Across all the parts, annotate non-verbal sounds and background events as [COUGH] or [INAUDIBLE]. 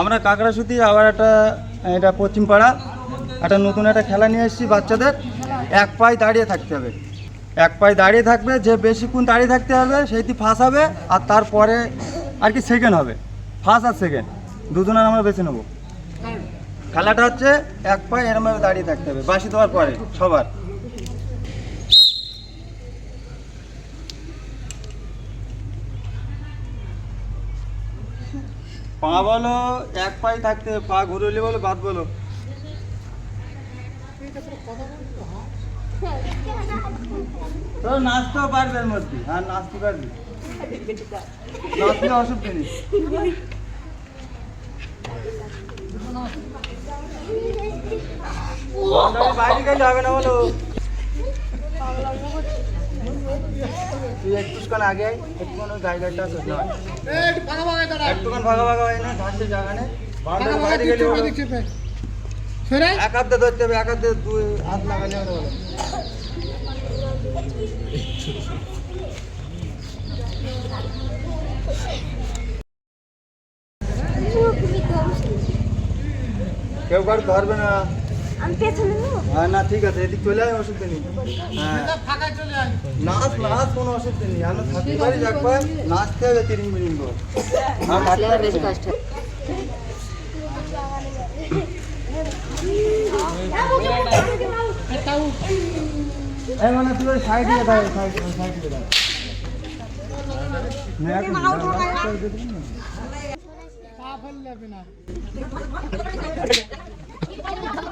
আমরা কাকড়াসুতি আবার একটা, এটা পশ্চিমপাড়া, একটা নতুন একটা খেলা নিয়ে এসেছি বাচ্চাদের। এক পায়ে দাঁড়িয়ে থাকতে হবে। এক পায়ে দাঁড়িয়ে থাকবে, যে বেশিক্ষণ দাঁড়িয়ে থাকতে হবে সেইটি ফার্স্ট হবে, আর তারপরে আর কি সেকেন্ড হবে। ফার্স্ট আর সেকেন্ড দুজনের আমরা বেছে নেব। খেলাটা হচ্ছে এক পায়ে এরমভাবে দাঁড়িয়ে থাকতে হবে। বাসি দেওয়ার পরে, সবার। পা বলো, এক পায়ে থাকতে পা ঘুরলি বলো, বাদ বলো। নাচতেও পারবে এর মধ্যে হ্যাঁ নাচতে পারবি। নাচতে অসুবিধা নেই। বাইরে গেলে হবে না বলো। তুই একটুখান আগে একটুখান ওই জায়গাটা আছে না একটুখান ভাগা ভাগা হয় না ঘাসের জায়গা নেই। এক হাতে ধরতে হবে এক হাতে দুই হাত লাগালে হবে কেউ কারও ধরবে না। আমি পেছনে নেব? হ্যাঁ না ঠিক আছে এদিক চলে আয় অসুবিধা নেই। হ্যাঁ। নাচ নাচ কোনো অসুবিধা নেই আমরা থাকতে পারি একবার নাচতে হবে তিরিং মিনিং করে আর থাকতে পারবি না। এই মানে তুই ওই সাইডে না? [LAUGHS] এইবার লাফাইতে হবে, হ্যাঁ। ভাবলে ছেলে আগে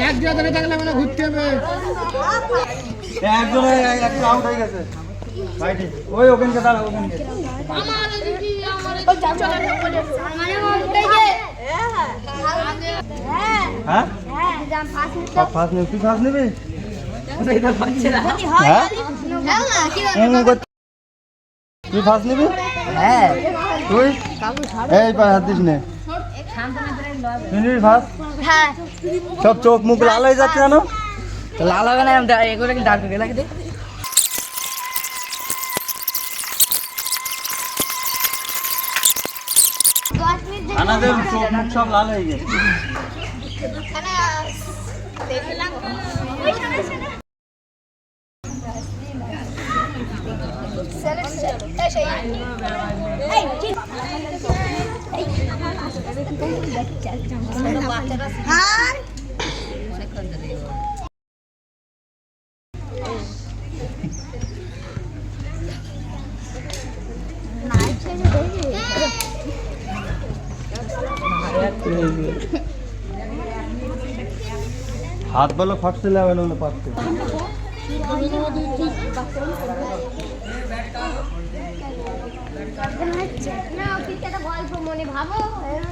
এক জায়গায় থাকলে মানে ঘুরতে হবে। একজনে একটু আউট হয়ে গেছে। বাইরে ওই ওখানকে দাঁড়া ওখানকে। হ্যাঁ? ফার্স্ট নিবি। তুই ফার্স্ট নিবি? হ্যাঁ? হুম, কর- তুই ফার্স্ট নিবি? হ্যাঁ। তুই? এই পা হাত দিস নে। হ্যাঁ। সব চোখ মুখ লাল হয়ে যাচ্ছে কেন? লাল হবে না এগুলো কি ডার্ক লাগে দে? দশ চোখ মুখ সব লাল হয়ে গেছে। হাত বলো ফাটতে লাগবে না গল্প মনে ভাবো।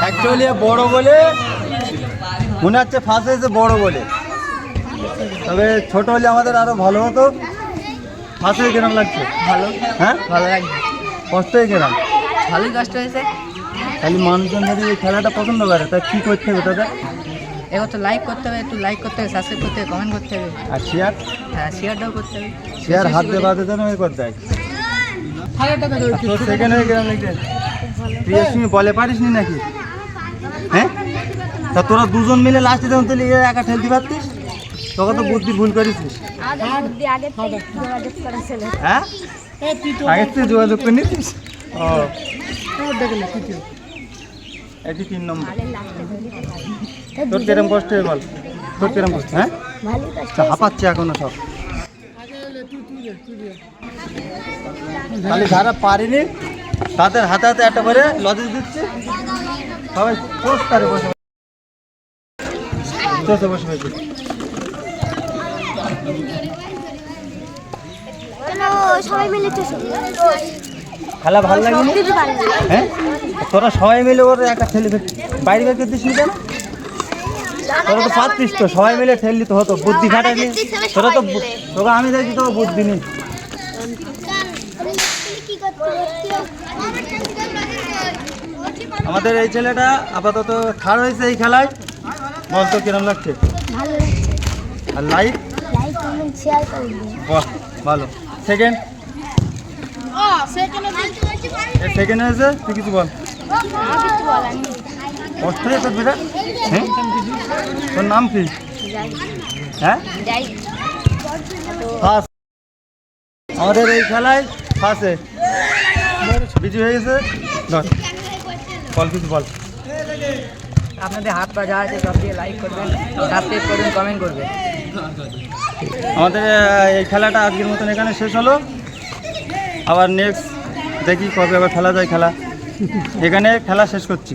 অ্যাকচুয়ালি বড় বলে মনে হচ্ছে ফার্স্ট বড় বলে। তবে ছোট হলে আমাদের আরও ভালো হতো। ফার্স্ট হয়ে কেরম লাগছে? ভালো। হ্যাঁ? ভালো লাগছে। কষ্ট হয়ে কেরম। ভালোই কষ্ট হয়েছে। খালি মানুষজন যদি এই খেলাটা পছন্দ করে তা কী করতে হবে তাদের এবার তো লাইক করতে হবে একটু লাইক করতে হবে সাবস্ক্রাইব করতে হবে কমেন্ট করতে হবে। আর শেয়ার হ্যাঁ শেয়ারটাও করতে হবে। শেয়ার হাত দিয়ে বাদে যেন এ করে দেয়। হাজার টাকা দেবে আর তোর সেকেন্ড হয়ে গেলাম লিখতে প্রিয়সী বলে পারিস নি নাকি? হ্যাঁ? তা তোরা দুজন মিলে লাস্টে যখন তুই একা ঠেলতে পারতিস? তোকে তো বুদ্ধি ভুল করেছিস করা হ্যাঁ? আগে তুই যোগাযোগ করে নিতিস? ও। এটি তিন নম্বর। তোর কিরম কষ্ট বল তোর কিরম কষ্ট হ্যাঁ? হাঁপাচ্ছে এখনও সব। যারা পারিনি, তাদের হাতে হাতে একটা করে লজেস দিচ্ছে। সবাই পোস্টারে বসে বসে। বসে বসে। সবাই মিলে খেলা ভালো না। হ্যাঁ? তোরা সবাই মিলে ওর একটা ফেল বাইরে বের করে দিস নি কেন? তোরা তো পারতিস তো সবাই মিলে ঠেললি তো হতো বুদ্ধি খাটালি। তোরা তো তোকে আমি দেখছি তোকে বুদ্ধি নেই। আমাদের এই ছেলেটা আপাতত থার্ড হয়েছে এই খেলায়। বলতো কিরম লাগছে? আর লাইভ বাহ ভালো। সেকেন্ড সেকেন্ড হয়েছে? তুই কিছু বল। হ্যাঁ? তোর নাম কি? হ্যাঁ? ফার্স্ট আমাদের এই খেলায় ফার্স্টে বিজু হয়ে গেছে? ধর। বল কিছু বল। আপনাদের হাত পা যা আছে সব দিয়ে লাইক করবেন সাবস্ক্রাইব করবেন কমেন্ট করবেন। আমাদের এই খেলাটা আজকের মতন এখানে শেষ হলো। আবার নেক্সট দেখি কবে আবার খেলা যায় খেলা। এখানে খেলা শেষ করছি।